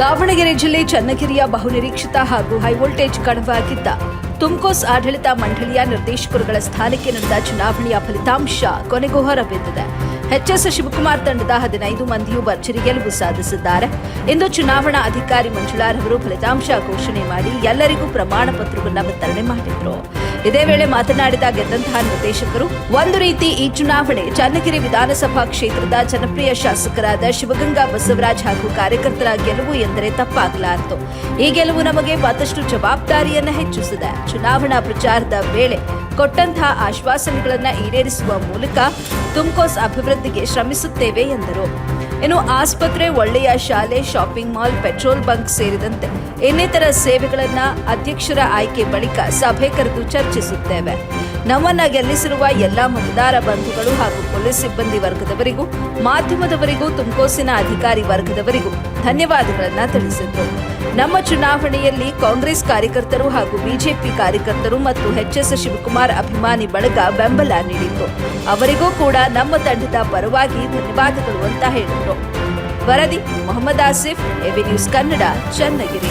ದಾವಣಗೆರೆ ಜಿಲ್ಲೆ ಚನ್ನಗಿರಿಯ ಬಹುನಿರೀಕ್ಷಿತ ಹಾಗೂ ಹೈವೋಲ್ಟೇಜ್ ಕಣವಾಗಿದ್ದ ತುಮ್ಕೋಸ್ ಆಡಳಿತ ಮಂಡಳಿಯ ನಿರ್ದೇಶಕರುಗಳ ಸ್ಥಾನಕ್ಕೆ ನಡೆದ ಚುನಾವಣೆಯ ಫಲಿತಾಂಶ ಕೊನೆಗೂ ಹೊರಬಿದ್ದಿದೆ ಎಚ್ಎಸ್ ಶಿವಕುಮಾರ್ ತಂಡದ ಹದಿನೈದು ಮಂದಿಯೂ ಭರ್ಜರಿ ಗೆಲುವು ಸಾಧಿಸಿದ್ದಾರೆ. ಇಂದು ಚುನಾವಣಾ ಅಧಿಕಾರಿ ಮಂಜುಳಾರವರು ಫಲಿತಾಂಶ ಘೋಷಣೆ ಮಾಡಿ ಎಲ್ಲರಿಗೂ ಪ್ರಮಾಣ ಪತ್ರವನ್ನು ವಿತರಣೆ ಮಾಡಿದರು. ಇದೇ ವೇಳೆ ಮಾತನಾಡಿದ ಗೆದ್ದಂತಹ ನಿರ್ದೇಶಕರು, ಒಂದು ರೀತಿ ಈ ಚುನಾವಣೆ ಚನ್ನಗಿರಿ ವಿಧಾನಸಭಾ ಕ್ಷೇತ್ರದ ಜನಪ್ರಿಯ ಶಾಸಕರಾದ ಶಿವಗಂಗಾ ಬಸವರಾಜ್ ಹಾಗೂ ಕಾರ್ಯಕರ್ತರ ಗೆಲುವು ಎಂದರೆ ತಪ್ಪಾಗಲಾರದು. ಈ ಗೆಲುವು ನಮಗೆ ಮತ್ತಷ್ಟು ಜವಾಬ್ದಾರಿಯನ್ನು ಹೆಚ್ಚಿಸಿದೆ ಚುನಾವಣಾ ಪ್ರಚಾರದ ವೇಳೆ ಕೊಟ್ಟಂತಹ ಆಶ್ವಾಸನೆಗಳನ್ನು ಈಡೇರಿಸುವ ಮೂಲಕ ತುಮ್ಕೋಸ್ ಅಭಿವೃದ್ಧಿಗೆ ಶ್ರಮಿಸುತ್ತೇವೆ ಎಂದರು. ಇನ್ನು ಆಸ್ಪತ್ರೆ, ಒಳ್ಳೆಯ ಶಾಲೆ, ಶಾಪಿಂಗ್ ಮಾಲ್, ಪೆಟ್ರೋಲ್ ಬಂಕ್ ಸೇರಿದಂತೆ ಇನ್ನಿತರ ಸೇವೆಗಳನ್ನು ಅಧ್ಯಕ್ಷರ ಆಯ್ಕೆ ಬಳಿಕ ಸಭೆ ಕರೆದು ಚರ್ಚಿಸುತ್ತೇವೆ. ನಮ್ಮನ್ನ ಗೆಲ್ಲಿಸಿರುವ ಎಲ್ಲಾ ಮತದಾರ ಬಂಧುಗಳು ಹಾಗೂ ಪೊಲೀಸ್ ಸಿಬ್ಬಂದಿ ವರ್ಗದವರಿಗೂ, ಮಾಧ್ಯಮದವರಿಗೂ ತುಮಕೋಸಿನ ಅಧಿಕಾರಿ ವರ್ಗದವರಿಗೂ ಧನ್ಯವಾದಗಳನ್ನು ತಿಳಿಸಿದರು ನಮ್ಮ ಚುನಾವಣೆಯಲ್ಲಿ ಕಾಂಗ್ರೆಸ್ ಕಾರ್ಯಕರ್ತರು ಹಾಗೂ ಬಿಜೆಪಿ ಕಾರ್ಯಕರ್ತರು ಮತ್ತು ಎಚ್ಎಸ್ ಶಿವಕುಮಾರ್ ಅಭಿಮಾನಿ ಬಳಗ ಬೆಂಬಲ ನೀಡಿತ್ತು. ಅವರಿಗೂ ಕೂಡ ನಮ್ಮ ತಂಡದ ಪರವಾಗಿ ಧನ್ಯವಾದಗಳು ಅಂತ ಹೇಳಿದರು. ವರದಿ, ಮೊಹಮ್ಮದ್ ಆಸಿಫ್ ಎವಿ ನ್ಯೂಸ್ ಕನ್ನಡ, ಚನ್ನಗಿರಿ.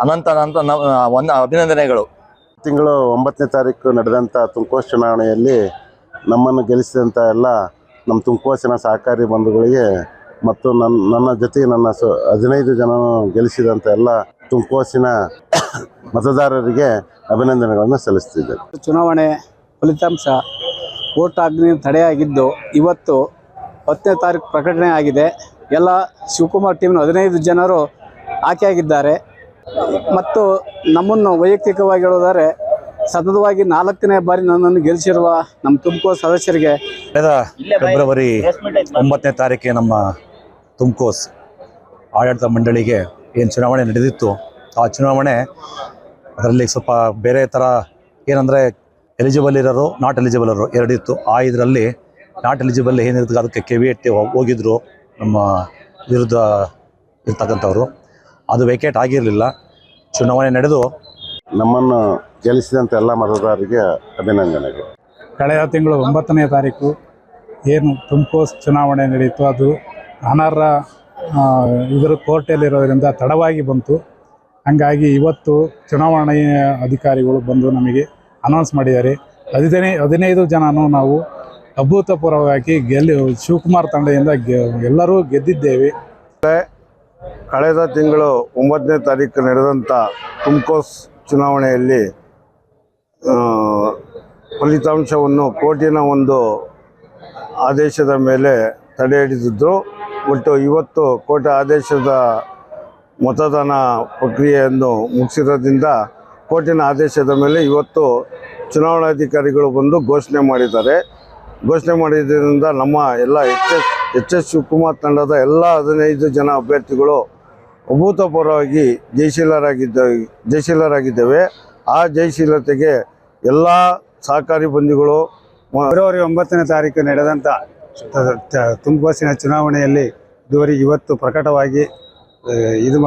ಅನಂತ ಅನಂತ ನ- ಒಂದು ಅಭಿನಂದನೆಗಳು. ತಿಂಗಳು ಒಂಬತ್ತನೇ ತಾರೀಕು ನಡೆದಂಥ ತುಮಕೋಸ್ ಚುನಾವಣೆಯಲ್ಲಿ ನಮ್ಮನ್ನು ಗೆಲ್ಲಿಸಿದಂಥ ಎಲ್ಲ ನಮ್ಮ ತುಮಕೋಸಿನ ಸಹಕಾರಿ ಬಂಧುಗಳಿಗೆ ಮತ್ತು ನನ್ನ ನನ್ನ ಜೊತೆಗೆ ನನ್ನ ಸ ಹದಿನೈದು ಜನ ಗೆಲ್ಲಿಸಿದಂಥ ಎಲ್ಲ ತುಮಕೋಸಿನ ಮತದಾರರಿಗೆ ಅಭಿನಂದನೆಗಳನ್ನು ಸಲ್ಲಿಸ್ತಿದ್ದೇನೆ. ಚುನಾವಣೆ ಫಲಿತಾಂಶ ವೋಟ್ ಆಗ್ನಿ ತಡೆಯಾಗಿದ್ದು ಇವತ್ತು ಹತ್ತನೇ ತಾರೀಕು ಪ್ರಕಟಣೆ ಆಗಿದೆ. ಎಲ್ಲ ಶಿವಕುಮಾರ್ ಟೀಮ್ನ ಹದಿನೈದು ಜನರು ಆಯ್ಕೆಯಾಗಿದ್ದಾರೆ. ಮತ್ತು ನಮ್ಮನ್ನು ವೈಯಕ್ತಿಕವಾಗಿ ಹೇಳೋದಾದ್ರೆ ಸತತವಾಗಿ ನಾಲ್ಕನೇ ಬಾರಿ ನನ್ನನ್ನು ಗೆಲ್ಲಿಸಿರುವ ನಮ್ಮ ತುಮಕೂರು ಸದಸ್ಯರಿಗೆ ಕಳೆದ ಫೆಬ್ರವರಿ ಒಂಬತ್ತನೇ ತಾರೀಕಿಗೆ ನಮ್ಮ ತುಮ್ಕೋಸ್ ಆಡಳಿತ ಮಂಡಳಿಗೆ ಏನು ಚುನಾವಣೆ ನಡೆದಿತ್ತು, ಆ ಚುನಾವಣೆ ಅದರಲ್ಲಿ ಸ್ವಲ್ಪ ಬೇರೆ ಥರ ಏನಂದರೆ ಎಲಿಜಿಬಲ್ ಇರೋರು ನಾಟ್ ಎಲಿಜಿಬಲ್ ಇರೋರು ಎರಡಿತ್ತು. ಆ ಇದರಲ್ಲಿ ನಾಟ್ ಎಲಿಜಿಬಲ್ ಏನಿರ್ತದೆ, ಅದಕ್ಕೆ ಕೆ ವಿ ಎಟ್ಟಿ ಹೋಗಿದ್ರು ನಮ್ಮ ವಿರುದ್ಧ ಇರ್ತಕ್ಕಂಥವ್ರು. ಅದು ವೇಕೇಟ್ ಆಗಿರಲಿಲ್ಲ. ಚುನಾವಣೆ ನಡೆದು ನಮ್ಮನ್ನು ಗೆಲ್ಲಿಸಿದಂಥ ಎಲ್ಲ ಮತದಾರರಿಗೆ ಅಭಿನಂದನೆಗಳು. ಕಳೆದ ತಿಂಗಳು ಒಂಬತ್ತನೇ ತಾರೀಕು ಏನು ತುಮಕೋಸ್ ಚುನಾವಣೆ ನಡೆಯಿತು ಅದು ಅನರ್ಹ ಆ, ಇದರ ಕೋರ್ಟಲ್ಲಿರೋದ್ರಿಂದ ತಡವಾಗಿ ಬಂತು. ಹಂಗಾಗಿ ಇವತ್ತು ಚುನಾವಣೆಯ ಅಧಿಕಾರಿಗಳು ಬಂದು ನಮಗೆ ಅನೌನ್ಸ್ ಮಾಡಿದ್ದಾರೆ. ಹದಿನೈ ಹದಿನೈದು ಜನನೂ ನಾವು ಅಭೂತಪೂರ್ವವಾಗಿ ಗೆಲ್ಲಿ ಶಿವಕುಮಾರ್ ತಂಡದಿಂದ ಗೆ ಎಲ್ಲರೂ ಗೆದ್ದಿದ್ದೇವೆ. ಕಳೆದ ತಿಂಗಳು ಒಂಬತ್ತನೇ ತಾರೀಕು ನಡೆದಂಥ ತುಮ್ಕೋಸ್ ಚುನಾವಣೆಯಲ್ಲಿ ಫಲಿತಾಂಶವನ್ನು ಕೋರ್ಟಿನ ಒಂದು ಆದೇಶದ ಮೇಲೆ ತಡೆ ಹಿಡಿದಿದ್ದರು ಒಟ್ಟು ಇವತ್ತು ಕೋರ್ಟ್ ಆದೇಶದ ಮತದಾನ ಪ್ರಕ್ರಿಯೆಯನ್ನು ಮುಗಿಸಿರೋದ್ರಿಂದ ಕೋರ್ಟಿನ ಆದೇಶದ ಮೇಲೆ ಇವತ್ತು ಚುನಾವಣಾಧಿಕಾರಿಗಳು ಬಂದು ಘೋಷಣೆ ಮಾಡಿದ್ದಾರೆ. ಘೋಷಣೆ ಮಾಡಿದ್ದರಿಂದ ನಮ್ಮ ಎಲ್ಲ H S H S Shivakumar ತಂಡದ ಎಲ್ಲ ಹದಿನೈದು ಜನ ಅಭ್ಯರ್ಥಿಗಳು ಅಭೂತಪೂರ್ವವಾಗಿ ಜಯಶೀಲರಾಗಿದ್ದ ಜಯಶೀಲರಾಗಿದ್ದೇವೆ. ಆ ಜಯಶೀಲತೆಗೆ ಎಲ್ಲ ಸಹಕಾರಿ ಬಂಧುಗಳು ಫೆಬ್ರವರಿ ಒಂಬತ್ತನೇ ತಾರೀಕು ನಡೆದಂಥ ತುಂಬಸಿನ ಚುನಾವಣೆಯಲ್ಲಿ ಇದುವರೆಗೆ ಇವತ್ತು ಪ್ರಕಟವಾಗಿ ಇದು